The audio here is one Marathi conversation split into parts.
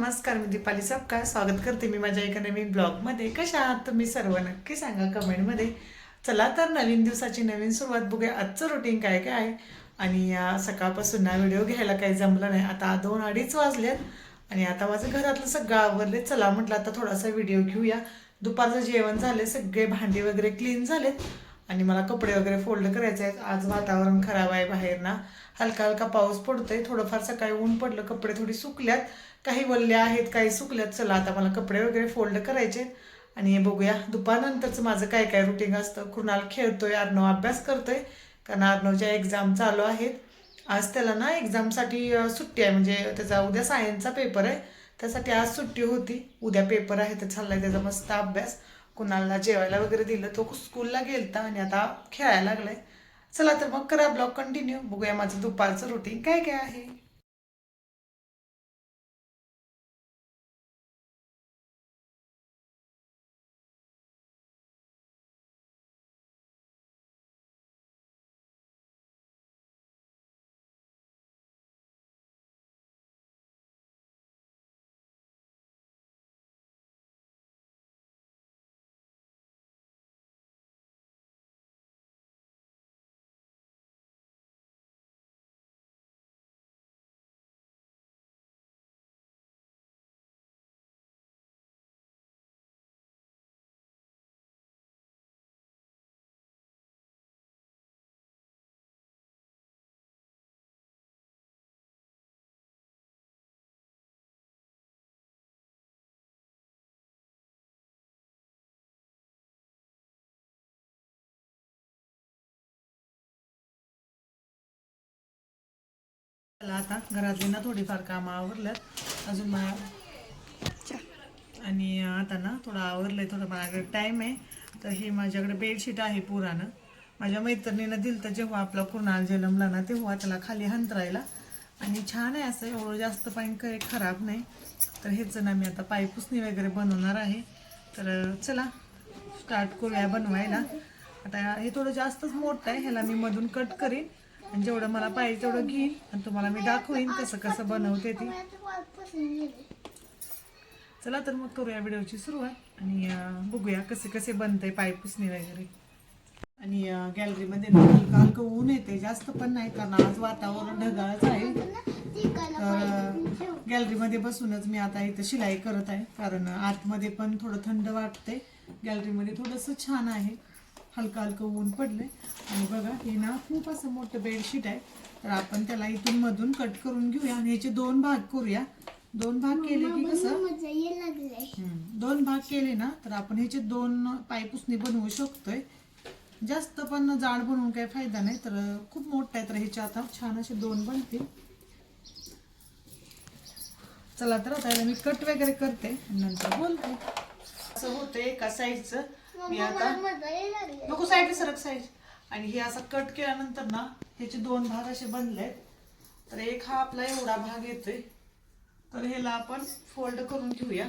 नमस्कार मी दीपाली सपकाळ. स्वागत करते मी माझ्या एका नवीन ब्लॉगमध्ये. कशा आहात तुम्ही सर्व? नक्की सांगा कमेंटमध्ये. चला तर नवीन दिवसाची नवीन सुरुवात बघूया. आजचं रुटीन काय काय? आहे आणि सकाळपासून ना व्हिडिओ घ्यायला काही जमलं नाही. आता दोन अडीच वाजलेत आणि आता माझं घरातलं सगळं आवरले. चला म्हटलं आता थोडासा व्हिडिओ घेऊया. दुपारचं जेवण झाले सगळे भांडे वगैरे क्लीन झालेत. आणि मला कपडे वगैरे फोल्ड करायचे आहेत. आज वातावरण खराब आहे बाहेर ना. हलका हलका पाऊस पडतोय. थोडंफार सकाळी ऊन पडलं कपडे थोडी सुकल्यात. काही वल्ले आहेत काही सुकल्यात. चला आता मला कपडे वगैरे फोल्ड करायचे आणि हे बघूया दुपारनंतरचं माझं काय काय रुटीन असतं. कृणाल खेळतोय अर्णव अभ्यास करतोय. कारण अर्णवच्या एक्झाम चालू आहेत. आज त्याला ना एक्झामसाठी सुट्टी आहे. म्हणजे त्याचा उद्या सायन्सचा पेपर आहे. त्यासाठी आज सुट्टी होती. उद्या पेपर आहे तर चाललाय त्याचा मस्त अभ्यास. कुणाला जेवायला वगैरे दिलं तो स्कूलला गेलता आणि आता खेळायला लागलाय. चला तर मग करा ब्लॉग कंटिन्यू बघूया माझं दुपारचं रुटीन काय काय आहे? चला आता घरातली ना थोडीफार कामं आवरल्यात. अजून मला आणि आता ना थोडं आवरलंय थोडं माझ्याकडे टाईम आहे. तर हे माझ्याकडे बेडशीट आहे पुरानं माझ्या मैत्रिणीनं दिलं तर जेव्हा आपला कुणाल जन्मला ना तेव्हा त्याला खाली हंतरायला. आणि छान आहे असं एवढं जास्त पाणी काही खराब नाही. तर हेच ना मी आता पायपुसणी वगैरे बनवणार आहे. तर चला स्टार्ट करूया बनवायला. आता हे थोडं जास्तच मोठं आहे ह्याला मी मधून कट करीन. आणि जेवढं मला पाहिजे तेवढं घेईन आणि तुम्हाला मी दाखवीन कसं कसं बनवते ती. चला तर मग करूया व्हिडिओची सुरुवात आणि बघूया कसे कसे बनते पायपुसणी वगैरे. आणि गॅलरीमध्ये ना हलकं हलकं ऊन येते जास्त पण नाही कारण आज वातावरण ढगाळच आहे. तर गॅलरीमध्ये बसूनच मी आता इथं शिलाई करत आहे कारण आतमध्ये पण थोडं थंड वाटते गॅलरीमध्ये थोडंसं छान आहे. हलकं हलकं ऊन पडलंय. आणि बघा हे ना खूप असं मोठं बेडशीट आहे. तर आपण त्याला इथून मधून कट करून घेऊया आणि ह्याचे दोन भाग करूया. दोन भाग केले की कसं. दोन भाग केले ना तर आपण ह्याचे दोन पायपुसणी बनवू शकतोय. जास्त पण जाड बनवून काही फायदा नाही तर खूप मोठं आहे. तर ह्याचे आता छान असे दोन बनतील. चला तर आता मी कट वगैरे करते नंतर बोलते. असं होतंय एका साईजचं मी आता नको साईड सरक साईज आणि हे असं कट केल्यानंतर ना ह्याचे दोन भाग असे बनलेत. तर एक हा आपला एवढा भाग येतोय. तर ह्याला आपण फोल्ड करून घेऊया.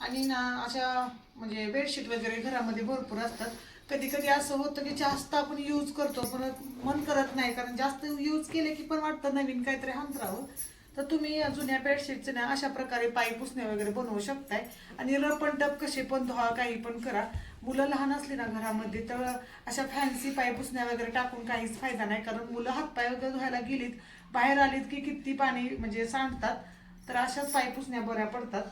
आणि ना अशा म्हणजे बेडशीट वगैरे घरामध्ये भरपूर असतात. कधी कधी असं होतं की जास्त आपण यूज करतो पण मन करत नाही. कारण जास्त यूज केले की पण वाटतं नवीन काहीतरी हांतरावं तर तुम्ही जुन्या बेडशीटचे ना अशा प्रकारे पाय पुसणे वगैरे बनवू शकताय. आणि रपण टप कसे पण धुवा काही पण करा. मुलं लहान असली ना घरामध्ये तर अशा फॅन्सी पाय पुसण्या वगैरे टाकून काहीच फायदा नाही. कारण मुलं हातपाय वगैरे धुवायला गेलीत बाहेर आलीत की किती पाणी म्हणजे सांडतात तर अशाच पाय पुसण्या बऱ्या पडतात.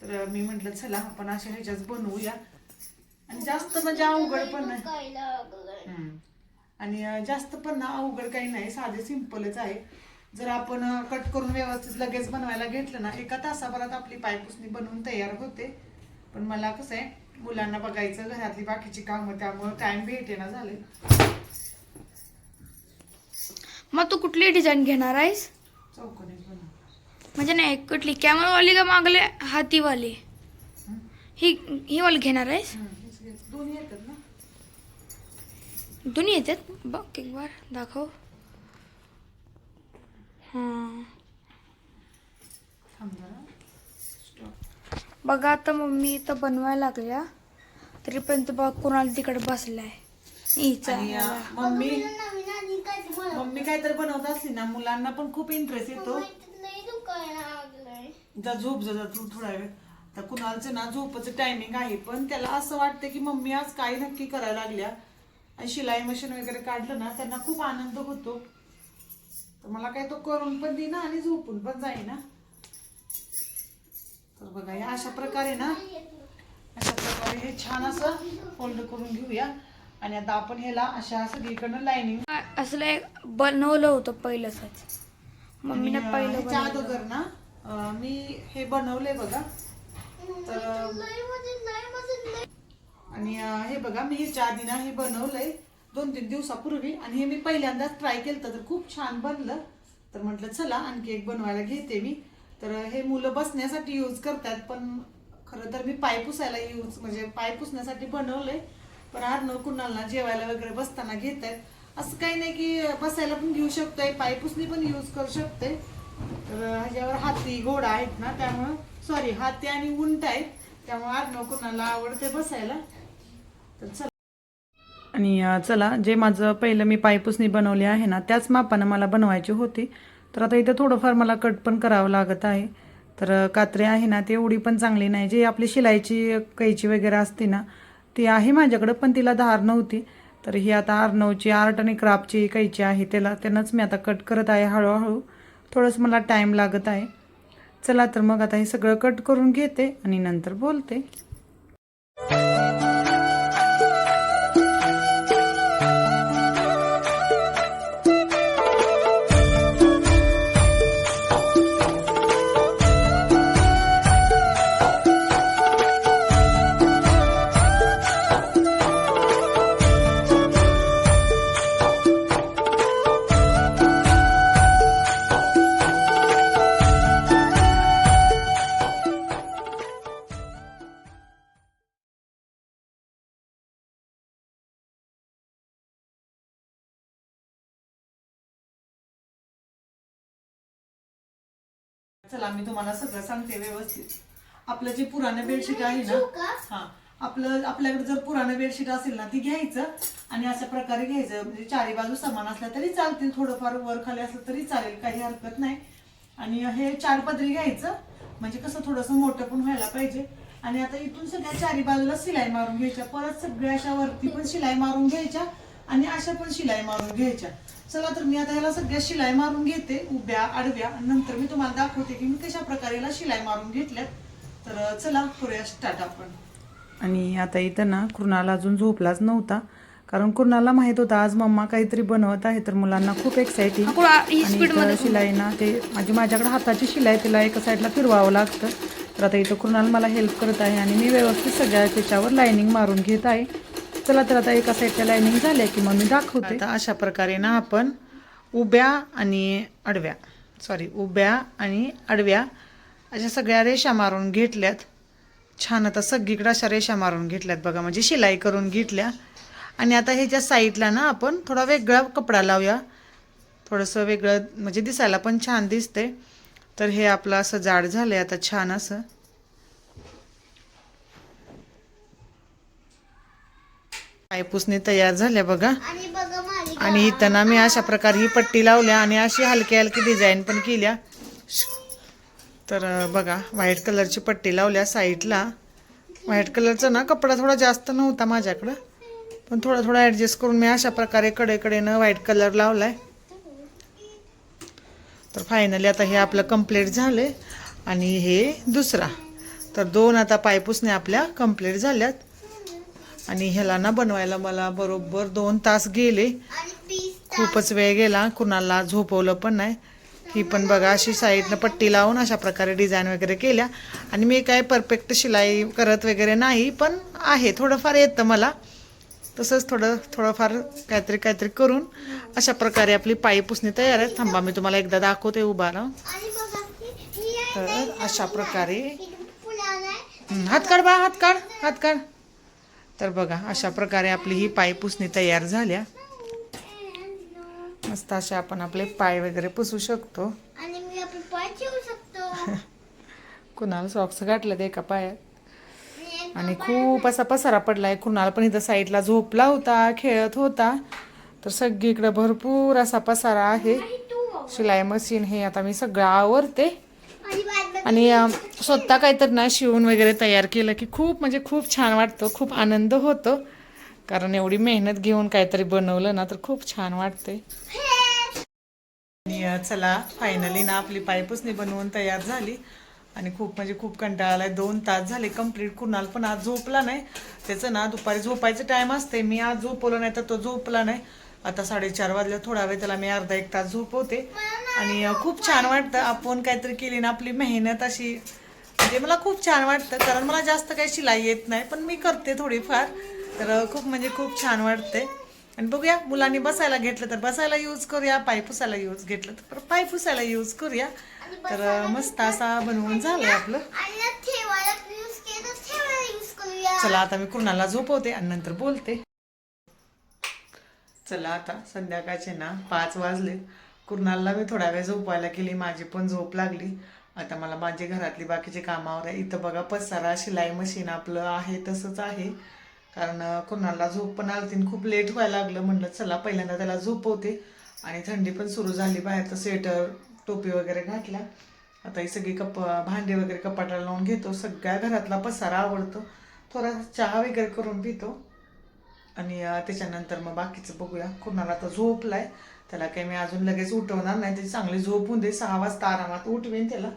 तर मी म्हटलं चला आपण अशा ह्याच्याच बनवूया. आणि जास्त म्हणजे अवघड पण नाही. आणि जास्त पण ना अवघड काही नाही. साधे सिंपलच आहे. जर आपण कट करून व्यवस्थित लगेच बनवायला घेतलं ना एका तासाभरात आपली पायपुसणी बनवून तयार होते. पण मला कसं आहे मुलांना बघायचं घरातली बाकीची कामं त्यामुळं टाइम भेटेना झाले. मग तू कुठली डिझाईन घेणार आहेस? म्हणजे नाही कुठली? कॅमरवाली का मागले हातीवाली? ही? ही वाली घेणार आहेस? दोन्ही येतात ना. दोन्ही येतात? बघ एक बार दाखव. बघा आता मम्मी इथं बनवायला लागल्या तरीपर्यंत बघ कोणाला तिकडे बसलाय. हिचा मम्मी मम्मी काहीतरी बनवत असली ना मुलांना पण खूप इंटरेस्ट येतो. जा झोप जा तू थोडा वेळ. तर कुणालचं ना झोपाचं टायमिंग आहे पण त्याला असं वाटतं की मम्मी आज काय नक्की करायला लागल्या. आणि शिलाई मशीन वगैरे काढलं ना त्यांना खूप आनंद होतो. तर मला काय तो करून पण देईना आणि झोपून पण जाईना तर बघा या अशा प्रकारे ना अशा प्रकारे हे छान असं फोल्ड करून घेऊया. आणि आता आपण ह्याला अशा सगळीकडनं लाईनिंग असलं एक बनवलं होतं पहिलंच मम्मीने पहिलं. अगोदर ना मी हे बनवलंय बघा. तर आणि अं, हे बघा मी ह्याच्या आधी ना हे बनवलंय. दोन तीन दिवसापूर्वी आणि हे मी पहिल्यांदाच ट्राय केलं तर खूप छान बनलं. तर म्हटलं चला आणखी एक बनवायला घेते मी. तर हे मुलं बसण्यासाठी यूज करतात पण खरं तर मी पाय पुसायला यूज म्हणजे पाय पुसण्यासाठी बनवलंय. पण अर्णव कुणाला जेवायला वगैरे बसताना घेत आहेत असं काही नाही की बसायला पण घेऊ शकतोय पाय पुसणी पण यूज करू शकते तर ह्याच्यावर हाती घोडा आहेत ना त्यामुळं सॉरी हाती आणि उंट आहेत. त्यामुळे अर्णव कुणाला आवडते बसायला. तर चला. आणि चला जे माझं पहिलं मी पायपुसणी बनवली आहे ना त्याच मापानं मला बनवायची होती. तर आता इथं थोडंफार मला कट पण करावं लागत आहे. तर कात्री आहे ना ती एवढी पण चांगली नाही. जी आपली शिलाईची कैची वगैरे असते ना ती आहे माझ्याकडं पण तिला धार नव्हती. तर ही आता आर्नवची आर्ट आणि क्राफ्टची कैची आहे त्याला त्यानंच मी आता कट करत आहे हळूहळू. थोडंसं मला टाईम लागत आहे. चला तर मग आता हे सगळं कट करून घेते आणि नंतर बोलते. चला मी तुम्हाला सगळं सांगते व्यवस्थित. आपलं जे पुराणं बेडशीट आहे ना हा आपलं आपल्याकडे जर पुराणं बेडशीट असेल ना ती घ्यायचं आणि अशा प्रकारे घ्यायचं. म्हणजे चारी बाजू समान असल्या तरी चालतील थोडंफार वर खाली असलं तरी चालेल काही हरकत नाही. आणि हे चार पदरी घ्यायचं. म्हणजे कसं थोडंसं मोठं पण व्हायला पाहिजे. आणि आता इथून सगळ्या चारी बाजूला शिलाई मारून घ्यायच्या. परत सगळ्या अशा वरती पण शिलाई मारून घ्यायच्या. आणि अशा पण शिलाई मारून घ्यायच्या. चला तर मी आता ह्याला सगळ्या शिलाई मारून घेते उभ्या आडव्या. नंतर मी तुम्हाला दाखवते की मी कशा प्रकारे याला शिलाई मारून घेतल्यात. तर चला करूया स्टार्ट आपण. आणि आता इथं ना कुणाला अजून झोपलाच नव्हता. कारण कुणाला माहीत होता आज मम्मा काहीतरी बनवत आहे तर मुलांना खूप एक्साइटिंग अकुळा ही स्पीडमध्ये शिलाई ना ते म्हणजे माझ्याकडे हाताची शिलाई तिला एका साईडला फिरवावं लागतं. तर आता इथं कुणाल मला हेल्प करत आहे आणि मी व्यवस्थित सगळ्या त्याच्यावर लाइनिंग मारून घेत आहे. चला तर आता एका साईडच्या लाईनिंग झाल्या की मग मी दाखवते. आता अशा प्रकारे ना आपण उभ्या आणि आडव्या सॉरी उभ्या आणि आडव्या अशा सगळ्या रेषा मारून घेतल्यात. छान आता सगळीकडे अशा रेषा मारून घेतल्यात बघा म्हणजे शिलाई करून घेतल्या. आणि आता ह्याच्या साईडला ना आपण थोडा वेगळा कपडा लावूया. थोडंसं वेगळं म्हणजे दिसायला पण छान दिसते तर हे आपलं असं जाड झालं आहे आता छान असं. पायपुसणी तयार झाल्या बघा. आणि इथं ना मी अशा प्रकारे ही पट्टी लावल्या आणि अशी हलकी हलकी डिझाईन पण केल्या. तर बघा व्हाईट कलरची पट्टी लावल्या साईडला. व्हाईट कलरचा ना कपडा थोडा जास्त नव्हता माझ्याकडं. पण थोडा थोडा ॲडजस्ट करून मी अशा प्रकारे कडेकडेनं व्हाईट कलर लावलाय. तर फायनली आता हे आपलं कंप्लीट झाले आणि हे दुसरा. तर दोन आता पायपुसणे आपल्या कंप्लीट झाल्यात. आणि ह्याला ना बनवायला मला बरोबर दोन तास गेले. खूपच वेळ गेला. कुणाला झोपवलं पण नाही. ही पण बघा अशी साईडनं पट्टी लावून अशा प्रकारे डिझाईन वगैरे केल्या. आणि मी काय परफेक्ट शिलाई करत वगैरे नाही पण आहे. थोडंफार येतं मला. तसंच थोडं थोडंफार काहीतरी काहीतरी करून अशा प्रकारे आपली पायी पुसणी तयार आहे थांबा मी तुम्हाला एकदा दाखवते उभा राहून तर अशा प्रकारे. ही फुलान आहे. हं, हात काढ बा हात काढ हात काढ. तर बघा अशा प्रकारे आपली ही पाय पुसणी तयार झाल्या. मस्त असे आपण आपले पाय वगैरे पुसू शकतो. कुणाला सॉक्स घातलं एका पायात? आणि खूप असा पसारा पडलाय. कुणाला पण इथं साईडला झोपला होता खेळत होता. तर सगळीकडे भरपूर असा पसारा आहे. तू शिलाई मशीन हे आता मी सगळं आवरते. आणि स्वतः काहीतरी ना शिवून वगैरे तयार केलं की खूप म्हणजे खूप छान वाटतं खूप आनंद होतो. कारण एवढी मेहनत घेऊन काहीतरी बनवलं ना तर खूप छान वाटते. आणि चला फायनली ना आपली पायपुसणी बनवून तयार झाली. आणि खूप म्हणजे खूप कंटाळा आलाय दोन तास झाले कंप्लीट कुणाल पण आज झोपला नाही. त्याचं ना दुपारी झोपायचं टाईम असते मी आज झोपवलं नाही तर तो झोपला नाही. आता साडेचार वाजले थोडा वेळ त्याला मी अर्धा एक तास झोपवते. आणि खूप छान वाटतं आपण काहीतरी केली ना आपली मेहनत अशी. म्हणजे मला खूप छान वाटतं कारण मला जास्त काही शिलाई येत नाही पण मी करते थोडीफार. तर खूप म्हणजे खूप छान वाटते आणि बघूया मुलांनी बसायला घेतलं तर बसायला यूज करूया पाय पुसायला यूज घेतलं तर पाय पुसायला यूज करूया. तर मस्त असा बनवून झालंय आपलं. चला आता मी कुणाला झोपवते आणि नंतर बोलते. चला आता संध्याकाळचे ना पाच वाजले. कुर्नालला मी थोडा वेळ झोपवायला गेली माझी पण झोप लागली. आता मला माझी घरातली बाकीची कामावर आहे. इथं बघा पसारा शिलाई मशीन आपलं आहे तसंच आहे. कारण कुर्नालला कुणाला झोप पण आलती खूप लेट व्हायला लागलं. म्हणलं चला पहिल्यांदा त्याला झोपवते. आणि थंडी पण सुरू झाली बाहेर तर स्वेटर टोपी वगैरे घातल्या. आता ही सगळी कप भांडे वगैरे कपाटाला लावून घेतो. सगळ्या घरातला पसारा आवडतो. थोडा चहा वगैरे करून पितो. आणि त्याच्यानंतर मग बाकीचं बघूया. कुणाला आता झोपलाय त्याला काही मी अजून लगेच उठवणार नाही. त्याची चांगली झोप होऊन दे. सहा वाजता आरामात उठवेन त्याला.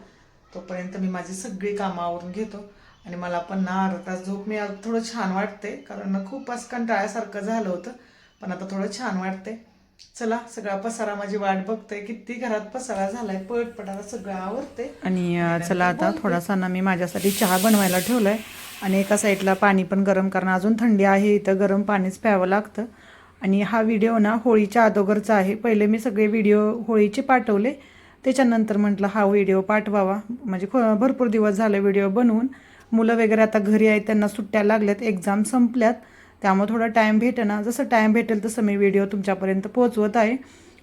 तोपर्यंत मी माझी सगळी कामं आवरून घेतो. आणि मला पण ना अर्धा तास झोप मी आज थोडं छान वाटते कारण ना खूप असं कंटाळ्यासारखं झालं होतं. पण आता थोडं छान वाटते चला सगळा पसारा माझी वाट बघते किती घरात पसारा झालाय. पटपटाला सगळं आवडते आणि चला आता थोडासा ना मी माझ्यासाठी चहा बनवायला ठेवलाय. आणि एका साईडला पाणी पण गरम करणं. अजून थंडी आहे इथं गरम पाणीच प्यावं लागतं. आणि हा व्हिडिओ ना होळीच्या अगोदरचा आहे. पहिले मी सगळे व्हिडिओ होळीचे पाठवले. त्याच्यानंतर म्हटलं हा व्हिडिओ पाठवावा. म्हणजे ख- भरपूर दिवस झाले व्हिडिओ बनवून. मुलं वगैरे आता घरी आहेत त्यांना सुट्ट्या लागल्यात एक्झाम संपल्यात. त्यामुळे थोडा टाईम भेटेना. जसं टाईम भेटेल तसं मी व्हिडिओ तुमच्यापर्यंत पोहोचवत आहे.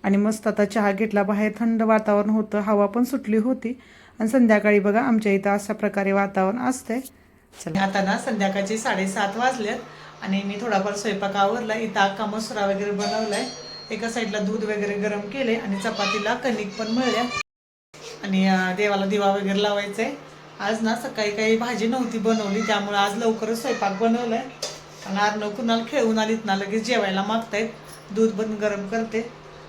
आणि मस्त आता चहा घेतला. बाहेर थंड वातावरण होतं. हवा पण सुटली होती. आणि संध्याकाळी बघा आमच्या इथं अशा प्रकारे वातावरण असते आता ना संध्याकाळचे साडेसात वाजलेत आणि मी थोडाफार स्वयंपाक आवरला. इथं अख्खा मसुरा वगैरे बनवलाय. एका साईडला दूध वगैरे गरम केले आणि चपातीला कणिक पण मिळल्या. आणि देवाला दिवा वगैरे लावायचा आहे आज ना सकाळी काही भाजी नव्हती बनवली त्यामुळे आज लवकरच स्वयंपाक बनवलाय. आणि अर्णव कुणाला खेळून आलीत ना लगेच जेवायला मागतायत. दूध पण गरम करते.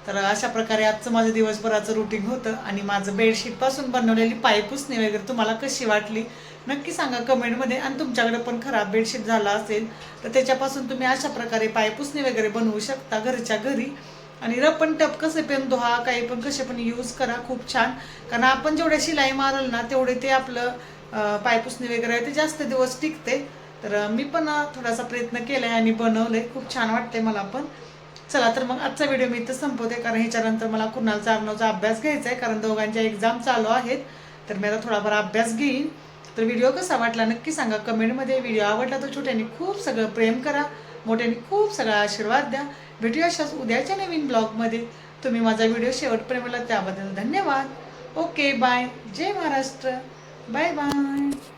तर अशा प्रकारे आजचं माझं दिवसभराचं रुटीन होतं आणि माझं बेडशीटपासून बनवलेली पायपुसणी वगैरे तुम्हाला कशी वाटली नक्की सांगा कमेंटमध्ये आणि तुमच्याकडे पण खराब बेडशीट झाला असेल तर त्याच्यापासून तुम्ही अशा प्रकारे पायपुसणी वगैरे बनवू शकता घरच्या घरी. आणि रपण टप कसे पण धुवा काही पण कसे पण यूज करा खूप छान. कारण आपण जेवढे शिलाई मारल ना तेवढे ते आपलं पायपुसणी वगैरे आहे ते जास्त दिवस टिकते. तर मी पण थोडासा प्रयत्न केला आहे आणि बनवलंय. खूप छान वाटते मला पण. चला तर मग आजचा व्हिडिओ मी इथं संपवते. कारण ह्याच्यानंतर मला कुणाल अर्णवचा अभ्यास घ्यायचा आहे कारण दोघांच्या एक्झाम चालू आहेत. तर मी आता थोडाफार अभ्यास घेईन. तर व्हिडिओ कसा वाटला नक्की सांगा. कमेंटमध्ये व्हिडिओ आवडला तर छोट्याने खूप सगळं प्रेम करा. मोठ्याने खूप सगळा आशीर्वाद द्या. भेटूया अशाच उद्याच्या नवीन ब्लॉगमध्ये तुम्ही माझा व्हिडिओ शेवटपर्यंत मला त्याबद्दल धन्यवाद. ओके बाय जय महाराष्ट्र. Bye bye